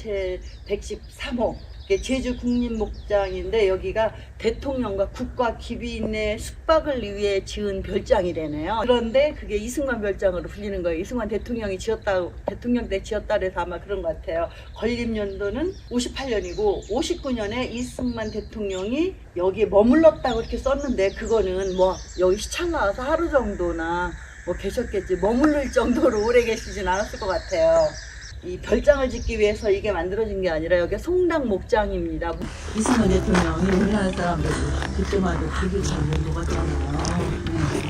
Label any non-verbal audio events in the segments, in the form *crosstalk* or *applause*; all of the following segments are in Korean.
제 113호 제주 국립목장인데 여기가 대통령과 국가 기빈의 숙박을 위해 지은 별장이래네요. 그런데 그게 이승만 별장으로 불리는 거예요. 이승만 대통령이 지었다고 대통령 때 지었다 그래서 아마 그런 것 같아요. 건립 연도는 58년이고 59년에 이승만 대통령이 여기에 머물렀다고 이렇게 썼는데 그거는 뭐 여기 시찰 나와서 하루 정도나 뭐 계셨겠지 머무를 정도로 오래 계시진 않았을 것 같아요. 이 별장을 짓기 위해서 이게 만들어진 게 아니라 여기 송당 목장입니다. 이승만 대통령이 우리나라 사람들 그때마다 되게 잘 먹었잖아요.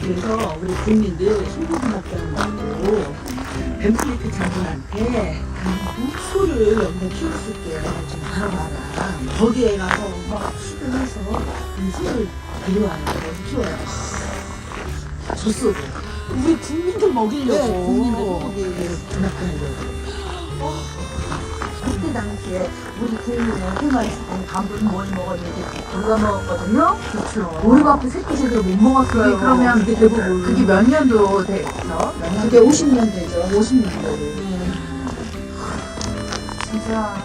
그래서 우리 국민들 소고기 먹자는 거고 뱀플리트 장군한테 소를 여기다 키웠을 때좀 알아봐라. 거기에 가서 막 수련해서 이 소를 데려와요. 키워요. 젖소를. 우리 국민들 먹이려고. 네, 국민들 소고기를 그때 당시에 우리 때는 밥을 뭘 먹었는지 우리가 먹었거든요. 그렇죠. 우리가 앞에 새끼 제대로 못 먹었어요. 그러면 그게 대부분. 그게 몇 년도 년? 그게 50년 되죠. 50년 도 진짜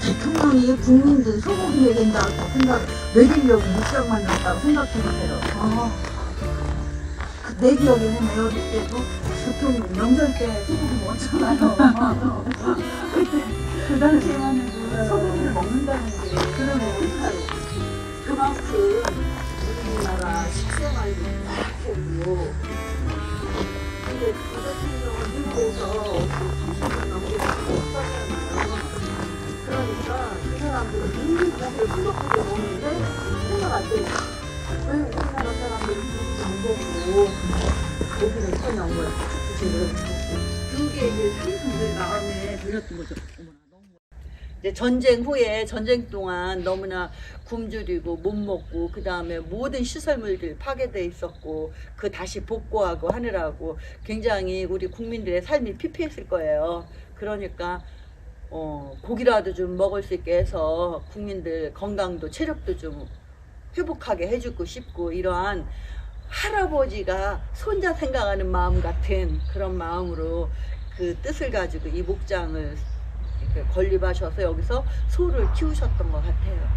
대통령이 국민들 소고기 먹인다고 생각, 먹이려고 묵장 만났다고 생각해보세요. 아, 그, 내 기억에는 내 어릴 때도 보통 명절 때 소고기 먹었잖아요. 그때, *laughs* 그 당시에는 소고기를 먹는다는 게 그러면 그만큼 우리나라 식생활이 바뀌고 근데 그 대통령은 미국에서 30년 넘게 살았잖아요. 그러니까 그 사람들은 이미 고기를 풍족하게 먹는데 생각 안 되니까 왜 우리나라 사람들이 고기를 안 먹고 고기를 꺼내온 거야? 그게 이제 사람들 마음에 들었던 거죠. 이제 전쟁 후에 전쟁 동안 너무나 굶주리고 못 먹고 그 다음에 모든 시설물들이 파괴돼 있었고 그 다시 복구하고 하느라고 굉장히 우리 국민들의 삶이 피폐했을 거예요. 그러니까 어, 고기라도 좀 먹을 수 있게 해서 국민들 건강도 체력도 좀 회복하게 해주고 싶고 이러한 할아버지가 손자 생각하는 마음 같은 그런 마음으로 그 뜻을 가지고 이 목장을 건립하셔서 여기서 소를 키우셨던 것 같아요.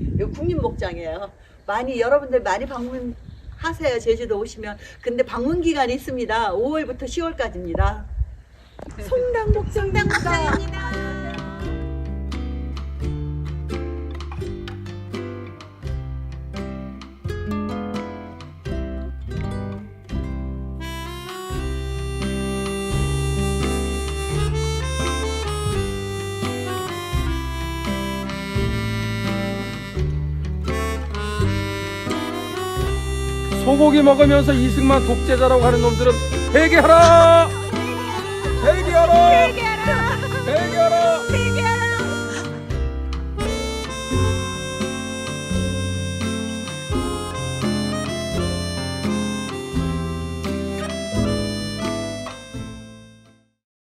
이 국립목장이에요. 많이 여러분들 많이 방문하세요. 제주도 오시면. 근데 방문 기간이 있습니다. 5월부터 10월까지입니다. 송당목장입니다. 소고기 먹으면서 이승만 독재자라고 하는 놈들은 회개하라! *laughs* 회개하라! 회개하라!